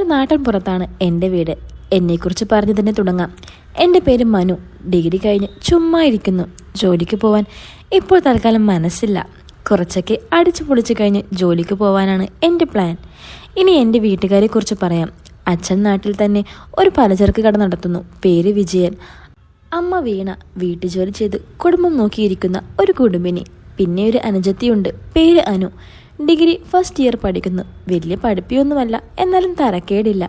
ഒരു നാട്ടിൻ പുറത്താണ് എന്റെ വീട്. എന്നെക്കുറിച്ച് പറഞ്ഞു തന്നെ തുടങ്ങാം. എന്റെ പേര് മനു. ഡിഗ്രി കഴിഞ്ഞ് ചുമ്മാ ഇരിക്കുന്നു. ജോലിക്ക് പോവാൻ ഇപ്പോൾ തൽക്കാലം മനസ്സില്ല. കുറച്ചൊക്കെ അടിച്ചു പൊളിച്ചു കഴിഞ്ഞ് ജോലിക്ക് പോവാനാണ് എന്റെ പ്ലാൻ. ഇനി എന്റെ വീട്ടുകാരെക്കുറിച്ച് പറയാം. അച്ഛൻ നാട്ടിൽ തന്നെ ഒരു പലചരക്ക് കട നടത്തുന്നു. പേര് വിജയൻ. അമ്മ വീണ. വീട്ടുജോലി ചെയ്ത് കുടുംബം നോക്കിയിരിക്കുന്ന ഒരു കുടുംബിനി. പിന്നെ ഒരു അനുജത്തിയുണ്ട്. പേര് അനു. ഡിഗ്രി ഫസ്റ്റ് ഇയർ പഠിക്കുന്നു. വലിയ പഠിപ്പിയൊന്നുമല്ല എന്നാലും തരക്കേടില്ല.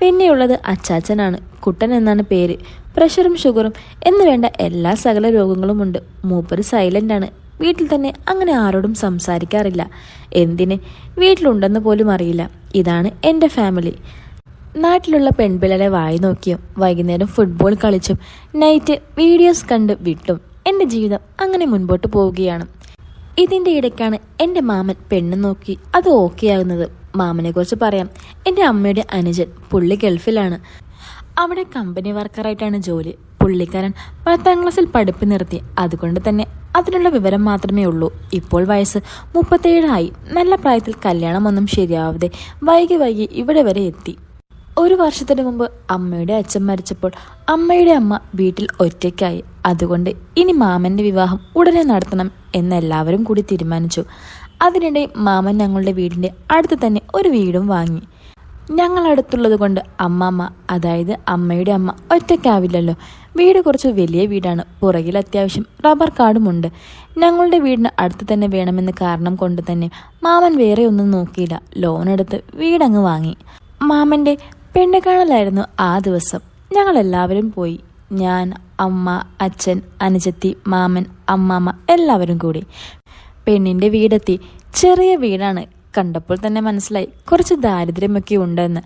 പിന്നെയുള്ളത് അച്ചാച്ചനാണ്. കുട്ടൻ എന്നാണ് പേര്. പ്രഷറും ഷുഗറും എന്ന് വേണ്ട എല്ലാ സകല രോഗങ്ങളുമുണ്ട്. മൂപ്പര് സൈലന്റാണ് വീട്ടിൽ തന്നെ അങ്ങനെ ആരോടും സംസാരിക്കാറില്ല. എന്തിന്? വീട്ടിലുണ്ടെന്ന് പോലും അറിയില്ല. ഇതാണ് എന്റെ ഫാമിലി. നാട്ടിലുള്ള പെൺപിള്ളരെ വായി നോക്കിയും വൈകുന്നേരം ഫുട്ബോൾ കളിച്ചും നൈറ്റ് വീഡിയോസ് കണ്ട് വിട്ടും എന്റെ ജീവിതം അങ്ങനെ മുൻപോട്ട് പോവുകയാണ്. ഇതിന്റെ ഇടയ്ക്കാണ് എന്റെ മാമൻ പെണ്ണ് നോക്കി അത് ഓക്കെ ആകുന്നത് മാമനെ കുറിച്ച് പറയാം. എന്റെ അമ്മയുടെ അനുജൻ പുള്ളി ഗൾഫിലാണ്. അവിടെ കമ്പനി വർക്കറായിട്ടാണ് ജോലി. പുള്ളിക്കാരൻ പത്താം ക്ലാസ്സിൽ പഠിപ്പ് നിർത്തി. അതുകൊണ്ട് തന്നെ അതിനുള്ള വിവരം മാത്രമേ ഉള്ളൂ. ഇപ്പോൾ വയസ്സ് മുപ്പത്തേഴായി നല്ല പ്രായത്തിൽ കല്യാണമൊന്നും ശരിയാവാതെ വൈകി വൈകി ഇവിടെ വരെ എത്തി. ഒരു വർഷത്തിന് മുമ്പ് അമ്മയുടെ അച്ഛൻ മരിച്ചപ്പോൾ അമ്മയുടെ അമ്മ വീട്ടിൽ ഒറ്റയ്ക്കായി. അതുകൊണ്ട് ഇനി മാമന്റെ വിവാഹം ഉടനെ നടത്തണം എന്ന് എല്ലാവരും കൂടി തീരുമാനിച്ചു. അതിനിടെ മാമൻ ഞങ്ങളുടെ വീടിന്റെ അടുത്ത് തന്നെ ഒരു വീടും വാങ്ങി. ഞങ്ങളടുത്തുള്ളത് കൊണ്ട് അമ്മമ്മ അതായത് അമ്മയുടെ അമ്മ ഒറ്റയ്ക്കാവില്ലല്ലോ. വീട് കുറച്ച് വലിയ വീടാണ്. പുറകിൽ അത്യാവശ്യം റബ്ബർ കാർഡുമുണ്ട് ഞങ്ങളുടെ വീടിന് അടുത്ത് തന്നെ വേണമെന്ന് കാരണം കൊണ്ട് തന്നെ മാമൻ വേറെ ഒന്നും നോക്കിയില്ല. ലോൺ എടുത്ത് വീടങ്ങ് വാങ്ങി. മാമന്റെ പെണ്ണുകാണലായിരുന്നു ആ ദിവസം. ഞങ്ങളെല്ലാവരും പോയി. ഞാൻ അമ്മ അച്ഛൻ അനുജത്തി മാമൻ അമ്മാമ്മ എല്ലാവരും കൂടി പെണ്ണിന്റെ വീടെത്തി. ചെറിയ വീടാണ്. കണ്ടപ്പോൾ തന്നെ മനസ്സിലായി. കുറച്ച് ദാരിദ്ര്യമൊക്കെ ഉണ്ടെന്ന്.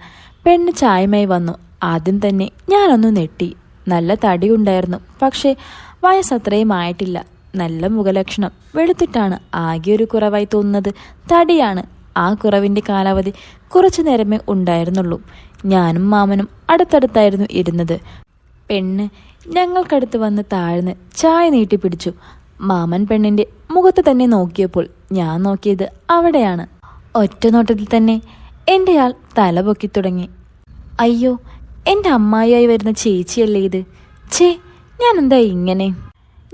പെണ്ണ് ചായമായി വന്നു. ആദ്യം തന്നെ ഞാനൊന്ന് നെട്ടി. നല്ല തടി ഉണ്ടായിരുന്നു. പക്ഷേ വയസ്സത്രയും ആയിട്ടില്ല. നല്ല മുഖലക്ഷണം. വെളുത്തിട്ടാണ്. ആകെ ഒരു കുറവായി തോന്നുന്നത്. തടിയാണ്. ആ കുറവിന്റെ കാലാവധി കുറച്ചു നേരമേ ഉണ്ടായിരുന്നുള്ളൂ. ഞാനും മാമനും അടുത്തടുത്തായിരുന്നു ഇരുന്നത്. പെണ്ണ് ഞങ്ങൾക്കടുത്ത് വന്ന് താഴ്ന്ന് ചായ നീട്ടിപ്പിടിച്ചു മാമൻ പെണ്ണിന്റെ മുഖത്ത് തന്നെ നോക്കിയപ്പോൾ ഞാൻ നോക്കിയത് അവിടെയാണ്. ഒറ്റ നോട്ടത്തിൽ തന്നെ ആൾ തല പൊക്കി തുടങ്ങി. അയ്യോ എന്റെ അമ്മായിയായി വരുന്ന ചേച്ചിയല്ലേ ഇത്? ഛേ ഞാൻ എന്താ ഇങ്ങനെ?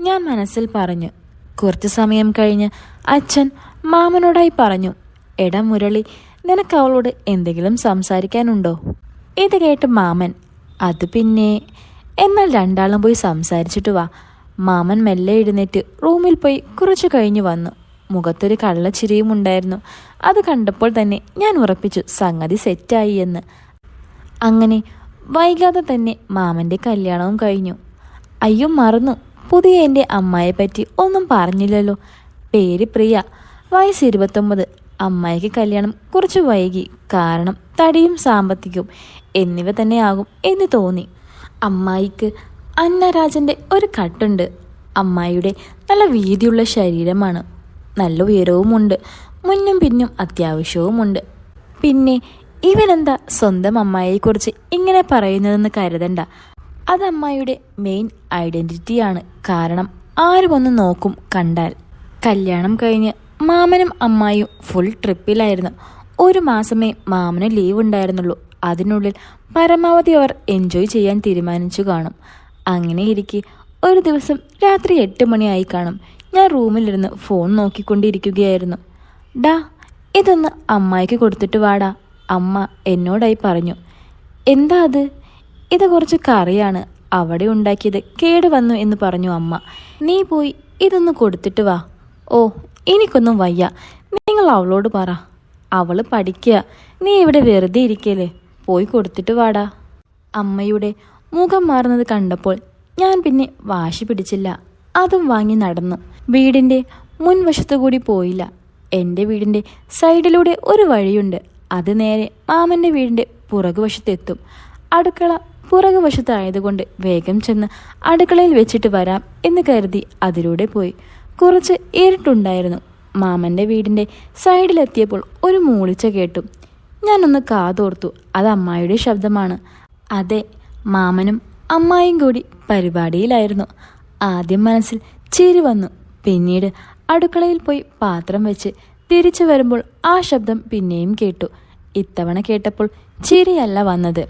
ഞാൻ മനസ്സിൽ പറഞ്ഞു. കുറച്ച് സമയം കഴിഞ്ഞ് അച്ഛൻ മാമനോടായി പറഞ്ഞു എടാ മുരളി നിനക്ക് അവളോട് എന്തെങ്കിലും സംസാരിക്കാനുണ്ടോ? ഇത് കേട്ട് മാമൻ അത് പിന്നെ എന്നാൽ രണ്ടാളും പോയി സംസാരിച്ചിട്ട് വാ. മാമൻ മെല്ലെ എഴുന്നേറ്റ് റൂമിൽ പോയി കുറച്ചു കഴിഞ്ഞു വന്നു. മുഖത്തൊരു കള്ളച്ചിരിയും ഉണ്ടായിരുന്നു. അത് കണ്ടപ്പോൾ തന്നെ ഞാൻ ഉറപ്പിച്ചു സംഗതി സെറ്റായി എന്ന്. അങ്ങനെ വൈകാതെ തന്നെ മാമന്റെ കല്യാണവും കഴിഞ്ഞു. അയ്യോ മറന്നു. പുതിയ എന്റെ അമ്മായെ പറ്റി ഒന്നും പറഞ്ഞില്ലല്ലോ. പേര് പ്രിയ. വയസ്സ് ഇരുപത്തൊമ്പത്. അമ്മായിക്ക് കല്യാണം കുറച്ച് വൈകി. കാരണം തടിയും സാമ്പത്തികവും എന്നിവ തന്നെയാകും എന്ന് തോന്നി. അമ്മായിക്ക് അന്നരാജന്റെ ഒരു കട്ടുണ്ട്. അമ്മായിയുടെ നല്ല വീതിയുള്ള ശരീരമാണ്. നല്ല ഉയരവുമുണ്ട്. മുന്നും പിന്നും അത്യാവശ്യവുമുണ്ട്. പിന്നെ ഇവനെന്താ സ്വന്തം അമ്മായിയെക്കുറിച്ച് ഇങ്ങനെ പറയുന്നതെന്ന് കരുതണ്ട. അത് അമ്മായിയുടെ മെയിൻ ഐഡന്റിറ്റിയാണ് കാരണം ആരും ഒന്ന് നോക്കും കണ്ടാൽ. കല്യാണം കഴിഞ്ഞ് മാമനും അമ്മായിയും ഫുൾ ട്രിപ്പിലായിരുന്നു ഒരു മാസമേ മാമന് ലീവ് ഉണ്ടായിരുന്നുള്ളൂ. അതിനുള്ളിൽ പരമാവധി അവർ എൻജോയ് ചെയ്യാൻ തീരുമാനിച്ചു കാണും. അങ്ങനെ ഇരിക്കെ ഒരു ദിവസം രാത്രി എട്ട് മണിയായി കാണും. ഞാൻ റൂമിലിരുന്ന് ഫോൺ നോക്കിക്കൊണ്ടിരിക്കുകയായിരുന്നു. ഡാ ഇതൊന്ന് അമ്മായിക്ക് കൊടുത്തിട്ട് വാടാ അമ്മ എന്നോടായി പറഞ്ഞു. എന്താ അത്? ഇത് കുറച്ച് കറിയാണ്. അവിടെ ഉണ്ടാക്കിയത് കേട് വന്നു എന്ന് പറഞ്ഞു അമ്മ. നീ പോയി ഇതൊന്ന് കൊടുത്തിട്ട് വാ. ഓ എനിക്കൊന്നും വയ്യ. നിങ്ങൾ അവളോട് പറ. അവൾ പഠിക്കുക നീ ഇവിടെ വെറുതെ ഇരിക്കല്ലേ? പോയി കൊടുത്തിട്ട് വാടാ. അമ്മയുടെ മുഖം മാറുന്നത് കണ്ടപ്പോൾ ഞാൻ പിന്നെ വാശി പിടിച്ചില്ല. അതും വാങ്ങി നടന്നു. വീടിന്റെ മുൻവശത്തു കൂടി പോയില്ല. എന്റെ വീടിന്റെ സൈഡിലൂടെ ഒരു വഴിയുണ്ട്. അത് നേരെ മാമന്റെ വീടിന്റെ പുറകുവശത്തെത്തും. അടുക്കള പുറകുവശത്തായതുകൊണ്ട് വേഗം ചെന്ന് അടുക്കളയിൽ വെച്ചിട്ട് വരാം എന്ന് കരുതി അതിലൂടെ പോയി. കുറച്ച് ഇരുട്ടുണ്ടായിരുന്നു. മാമന്റെ വീടിന്റെ സൈഡിലെത്തിയപ്പോൾ ഒരു മൂളിച്ച കേട്ടു. ഞാനൊന്ന് കാതോർത്തു. അത് അമ്മായിയുടെ ശബ്ദമാണ്. അതെ മാമനും അമ്മായും കൂടി പരിപാടിയിലായിരുന്നു. ആദ്യം മനസ്സിൽ ചിരി വന്നു. പിന്നീട് അടുക്കളയിൽ പോയി പാത്രം വെച്ച് തിരിച്ചു വരുമ്പോൾ ആ ശബ്ദം പിന്നെയും കേട്ടു. ഇത്തവണ കേട്ടപ്പോൾ ചിരിയല്ല വന്നത്.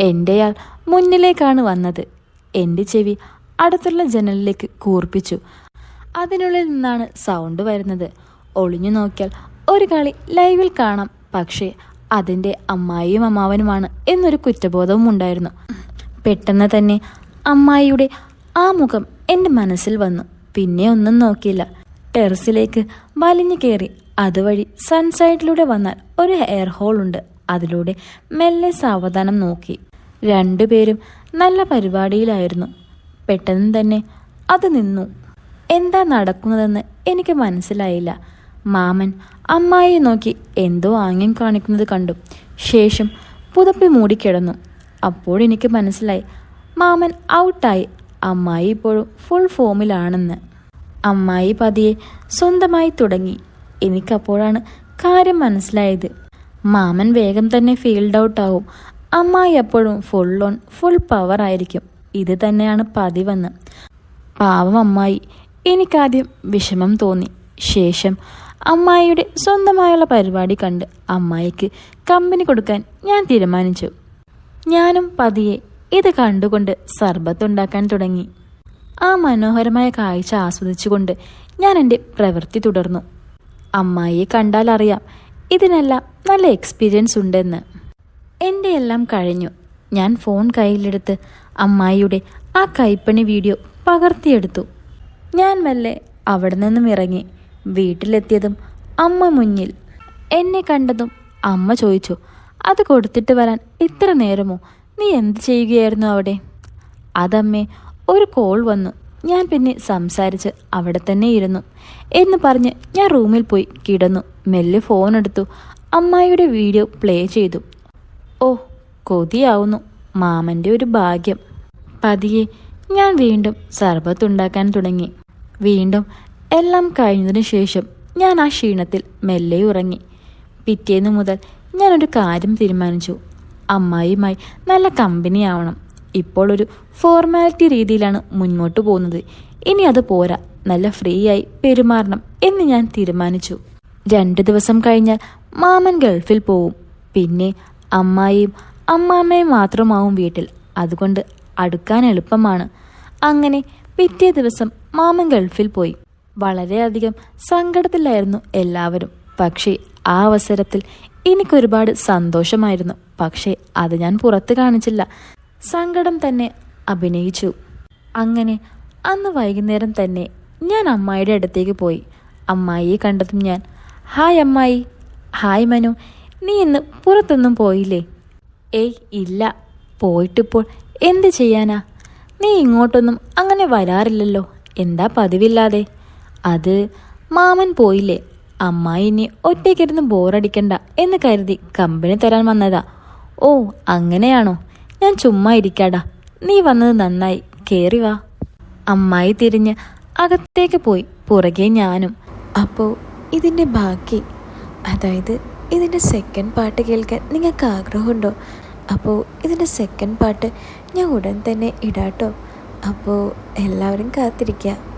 എന്റെയാൾ മുന്നിലേക്കാണ് വന്നത്. എന്റെ ചെവി അടുത്തുള്ള ജനലിലേക്ക് കൂർപ്പിച്ചു. അതിനുള്ളിൽ നിന്നാണ് സൗണ്ട് വരുന്നത്. ഒളിഞ്ഞു നോക്കിയാൽ ഒരു കളി ലൈവിൽ കാണാം. പക്ഷേ അതിന്റെ അമ്മായിയും അമ്മാവനുമാണ് എന്നൊരു കുറ്റബോധവും ഉണ്ടായിരുന്നു. പെട്ടെന്ന് തന്നെ അമ്മായിയുടെ ആ മുഖം എന്റെ മനസ്സിൽ വന്നു. പിന്നെ ഒന്നും നോക്കിയില്ല. ടെറസിലേക്ക് വലിഞ്ഞു കയറി. അതുവഴി സൺസൈഡിലൂടെ വന്നാൽ ഒരു എയർ ഹോൾ ഉണ്ട്. അതിലൂടെ മെല്ലെ സാവധാനം നോക്കി. രണ്ടുപേരും നല്ല പരിപാടിയിലായിരുന്നു. പെട്ടെന്ന് തന്നെ അത് നിന്നു. എന്താ നടക്കുന്നതെന്ന് എനിക്ക് മനസ്സിലായില്ല. മാമൻ അമ്മായിയെ നോക്കി എന്തോ ആംഗ്യം കാണിക്കുന്നത് കണ്ടു. ശേഷം പുതപ്പി മൂടിക്കിടന്നു. അപ്പോഴെനിക്ക് മനസ്സിലായി മാമൻ ഔട്ടായി. അമ്മായി ഇപ്പോഴും ഫുൾ ഫോമിലാണെന്ന് അമ്മായി പതിയെ സ്വന്തമായി തുടങ്ങി. എനിക്കപ്പോഴാണ് കാര്യം മനസ്സിലായത്. മാമൻ വേഗം തന്നെ ഫീൽഡ് ഔട്ട് ആവും. അമ്മായി എപ്പോഴും ഫുൾ ഓൺ ഫുൾ പവർ ആയിരിക്കും. ഇത് തന്നെയാണ് പതിവെന്ന്. പാവം അമ്മായി. എനിക്കാദ്യം വിഷമം തോന്നി. ശേഷം അമ്മായിയുടെ സ്വന്തമായുള്ള പരിപാടി കണ്ട് അമ്മായിക്ക് കമ്പനി കൊടുക്കാൻ ഞാൻ തീരുമാനിച്ചു. ഞാനും പതിയെ ഇത് കണ്ടുകൊണ്ട് സർബത്തുണ്ടാക്കാൻ തുടങ്ങി. ആ മനോഹരമായ കാഴ്ച ആസ്വദിച്ചുകൊണ്ട് ഞാൻ എന്റെ പ്രവൃത്തി തുടർന്നു. അമ്മായിയെ കണ്ടാൽ അറിയാം ഇതിനെല്ലാം നല്ല എക്സ്പീരിയൻസ് ഉണ്ടെന്ന്. എന്റെ എല്ലാം കഴിഞ്ഞു. ഞാൻ ഫോൺ കയ്യിലെടുത്ത് അമ്മായിയുടെ ആ കൈപ്പണി വീഡിയോ പകർത്തിയെടുത്തു. ഞാൻ മെല്ലെ അവിടെ നിന്നും ഇറങ്ങി. വീട്ടിലെത്തിയതും അമ്മ മുന്നിൽ എന്നെ കണ്ടതും അമ്മ ചോദിച്ചു അത് കൊടുത്തിട്ട് വരാൻ ഇത്ര നേരമോ? നീ എന്ത് ചെയ്യുകയായിരുന്നു അവിടെ? അതമ്മേ ഒരു കോൾ വന്നു. ഞാൻ പിന്നെ സംസാരിച്ച് അവിടെ തന്നെ ഇരുന്നു. എന്ന് പറഞ്ഞ് ഞാൻ റൂമിൽ പോയി കിടന്നു. മെല്ലെ ഫോൺ എടുത്തു. അമ്മായിയുടെ വീഡിയോ പ്ലേ ചെയ്തു. ഓ കൊതിയാവുന്നു. മാമന്റെ ഒരു ഭാഗ്യം. പതിയെ ഞാൻ വീണ്ടും സർബത്തുണ്ടാക്കാൻ തുടങ്ങി. വീണ്ടും എല്ലാം കഴിഞ്ഞതിനു ശേഷം ഞാൻ ആ ക്ഷീണത്തിൽ മെല്ലെ ഉറങ്ങി. പിറ്റേന്ന് മുതൽ ഞാനൊരു കാര്യം തീരുമാനിച്ചു. അമ്മായിയുമായി നല്ല കമ്പനി ആവണം. ഇപ്പോൾ ഒരു ഫോർമാലിറ്റി രീതിയിലാണ് മുന്നോട്ട് പോകുന്നത്. ഇനി അത് പോരാ. നല്ല ഫ്രീ ആയി പെരുമാറണം എന്ന് ഞാൻ തീരുമാനിച്ചു. രണ്ടു ദിവസം കഴിഞ്ഞാൽ മാമൻ ഗൾഫിൽ പോവും. പിന്നെ അമ്മായിയും അമ്മാമ്മയും മാത്രമാവും വീട്ടിൽ. അതുകൊണ്ട് അടുക്കാൻ എളുപ്പമാണ്. അങ്ങനെ പിറ്റേ ദിവസം മാമൻ ഗൾഫിൽ പോയി. വളരെയധികം സങ്കടത്തിലായിരുന്നു എല്ലാവരും. പക്ഷേ ആ അവസരത്തിൽ എനിക്കൊരുപാട് സന്തോഷമായിരുന്നു. പക്ഷേ അത് ഞാൻ പുറത്ത് കാണിച്ചില്ല. സങ്കടം തന്നെ അഭിനയിച്ചു. അങ്ങനെ അന്ന് വൈകുന്നേരം തന്നെ ഞാൻ അമ്മായിയുടെ അടുത്തേക്ക് പോയി. അമ്മായിയെ കണ്ടതും ഞാൻ ഹായ് അമ്മായി. ഹായ് മനു. നീ ഇന്ന് പുറത്തൊന്നും പോയില്ലേ? ഏയ് ഇല്ല. പോയിട്ടിപ്പോൾ എന്ത് ചെയ്യാനാ? നീ ഇങ്ങോട്ടൊന്നും അങ്ങനെ വരാറില്ലല്ലോ. എന്താ പതിവില്ലാതെ? അത് മാമൻ പോയില്ലേ? അമ്മായി ഇനി ഒറ്റയ്ക്കിരുന്ന് ബോറടിക്കണ്ട എന്ന് കരുതി കമ്പനി തരാൻ വന്നതാ. ഓ അങ്ങനെയാണോ? ഞാൻ ചുമ്മാ ഇരിക്കാടാ. നീ വന്നത് നന്നായി. കേറി വാ. അമ്മായി തിരിഞ്ഞ് അകത്തേക്ക് പോയി. പുറകെ ഞാനും. അപ്പോൾ ഇതിന്റെ ബാക്കി. അതായത് ഇതിന്റെ സെക്കൻഡ് പാട്ട് കേൾക്കാൻ നിങ്ങൾക്ക് ആഗ്രഹമുണ്ടോ? അപ്പോൾ ഇതിന്റെ സെക്കൻഡ് പാട്ട് ഞാൻ ഉടൻ തന്നെ ഇടാട്ടോ. അപ്പോൾ എല്ലാവരും കാത്തിരിക്കുക